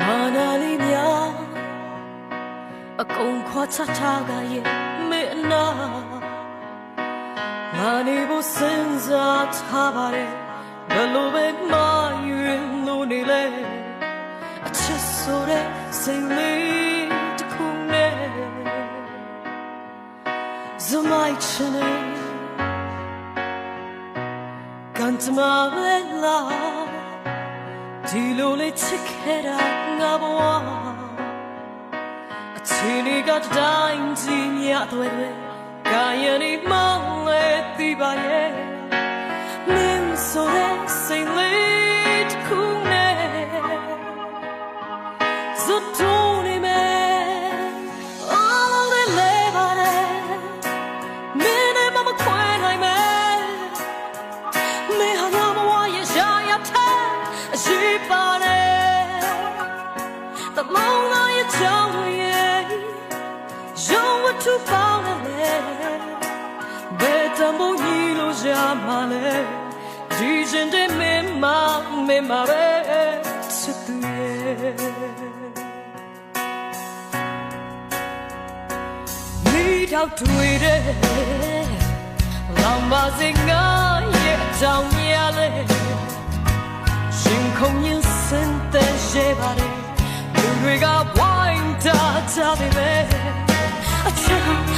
မာနာလေးများအကုန်ခွာချတာကရဲ့မေအနာငါနေဖို့စဉ်းစားထားပါတယ်ဘယ်လိုပဲမာယူလို့နေလဲအချစ်ဆိုတဲ့စိတ်လေးတစ်ခုနဲ့ဇမိုက်ချနေ Ganz mal lang ဒီလိုလေးချစ်ခဲ့တာငါဘဝအချင်းတွေကတိုင်းကြီးမြတ်တွေကာယနေမောင်းလေတီးပါရဲ့မင်းဆိုတဲ့စိတ်လေးတစ်ခုနဲ့ဇွတ်တုံး the long night down yeah you want to fall in love better mo ni lo ja ma le di jin de me ma me ma be to tu ni đau tuổi de lòng ba sing nga ye down ya le ရှင်ခုန်ရင်စင်တဲ့ရှေ့ပါ တယ်လူတွေကဝိုင်းတာကြတယ်ပဲအချစ်တကယ်ကိုနား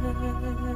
love.